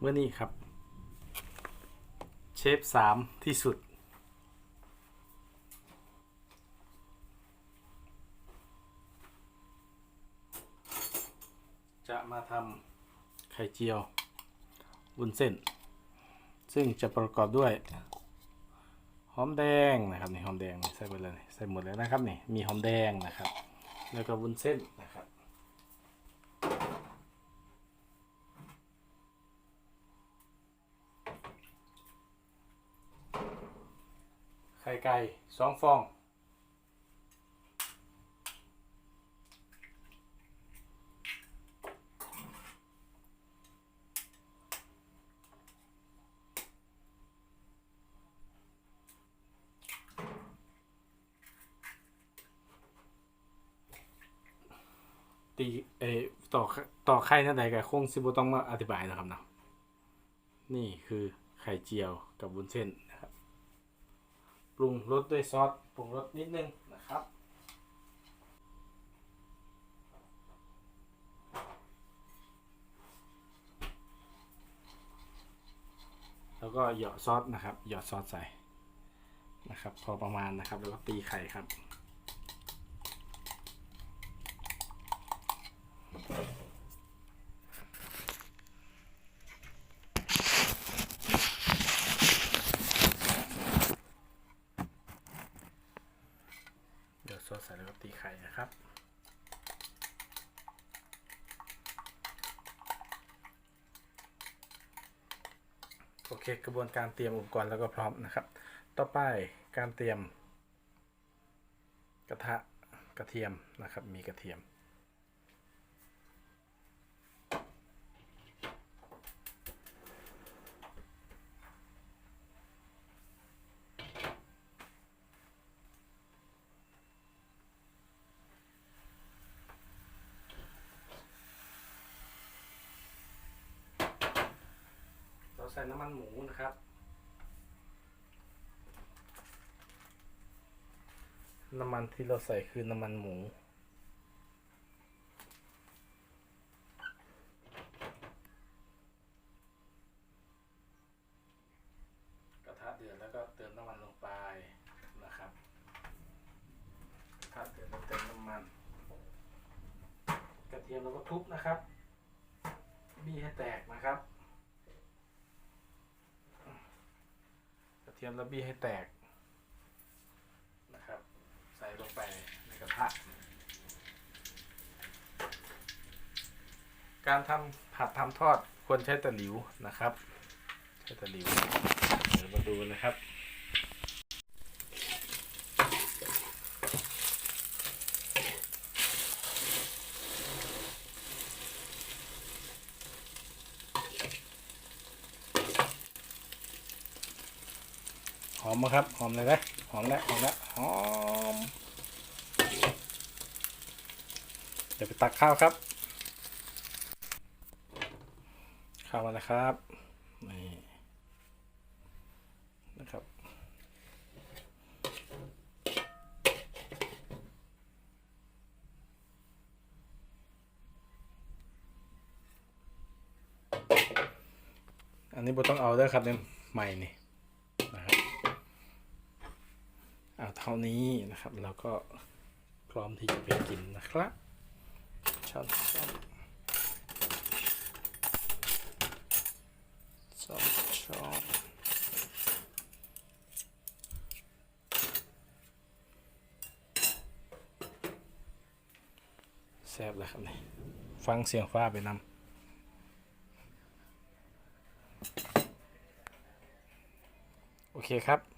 เมื่อนี้ครับ เชฟสามที่สุด จะมาทำไข่เจียววุ้นเส้น ซึ่งจะประกอบด้วย หอมแดงนะครับนี่หอมแดงใส่ไปเลยใส่หมดเลยนะครับนี่มีหอมแดงนะครับ แล้วก็วุ้นเส้นนะครับ ข่ไก่สองฟอง ตีเอต่อต่อไข่นั่นใดกับคงซิบต้องมาอธิบายนะครับเนาะนี่คือไข่เจียวกับวุ้นเส้น ปรุงรสด้วยซอสปรุงรสนิดนึงนะครับ แล้วก็หยอดซอสนะครับหยอดซอสใส่นะครับ พอประมาณนะครับ แล้วก็ตีไข่ครับ เดี๋ยวซอสใส่แล้วก็ตีไข่นะครับ โอ เคกระบวนการเตรียมอุปกรณ์แล้วก็พร้อมนะครับ ต่อไปการเตรียม กระทะกระเทียมนะครับ มีกระเทียม ส่น้ำมันหมูนะครับ น้ำมันที่เราใส่คือน้ำมันหมูกระทะเดือดแล้วก็เติมน้ำมันลงไปนะครับกระทะเดือดแล้วเติมน้ำมัน กระเทียมเราก็ทุบนะครับ บี้ให้แตกนะครับ กระ เทียมแล้วบี้ให้แตกนะครับ ใส่ลงไปในกระทะการทำผัดทำทอดควรใช้ตะหลิวนะครับ ใช้ตะหลิวเดี๋ยวมาดูนะครับ อมไหมครับ หอมเลยไหมหอมแล้วหอมแล้วหอม เดี๋ยวไปตักข้าวครับ ข้าวมาแล้วครับ นี่นะครับอันนี้บ่ต้องเอาด้อครับเนี่ยใหม่นี่ นะครับ เอาเท่านี้นะครับแล้วก็พร้อมที่จะไปกินนะครับช้อนช้อนสองช้อนแซ่บเลยครับนี่ฟังเสียงฟ้าไปนำโอเคครับ